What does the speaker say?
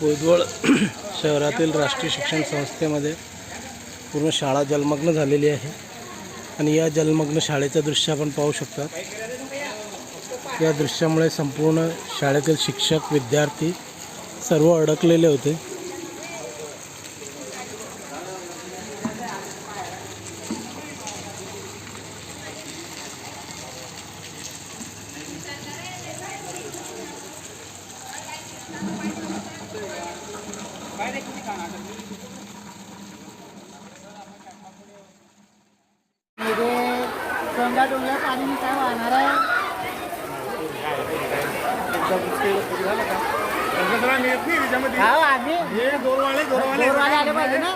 कोयदवळ शहरातील राष्ट्रीय शिक्षण संस्थेमध्ये पूर्ण शाळा जलमग्न झालेली आहे. आणि या जलमग्न शाळेचं दृश्य आपण पाहू शकतात. या दृश्यामुळे संपूर्ण शाळेतील शिक्षक विद्यार्थी सर्व अडकलेले होते. गंगा डोंगरा पाणी काय वाहणार आहे हा आम्ही हे दोरवाले दोरवाले दोरवाले आले पाहिजे ना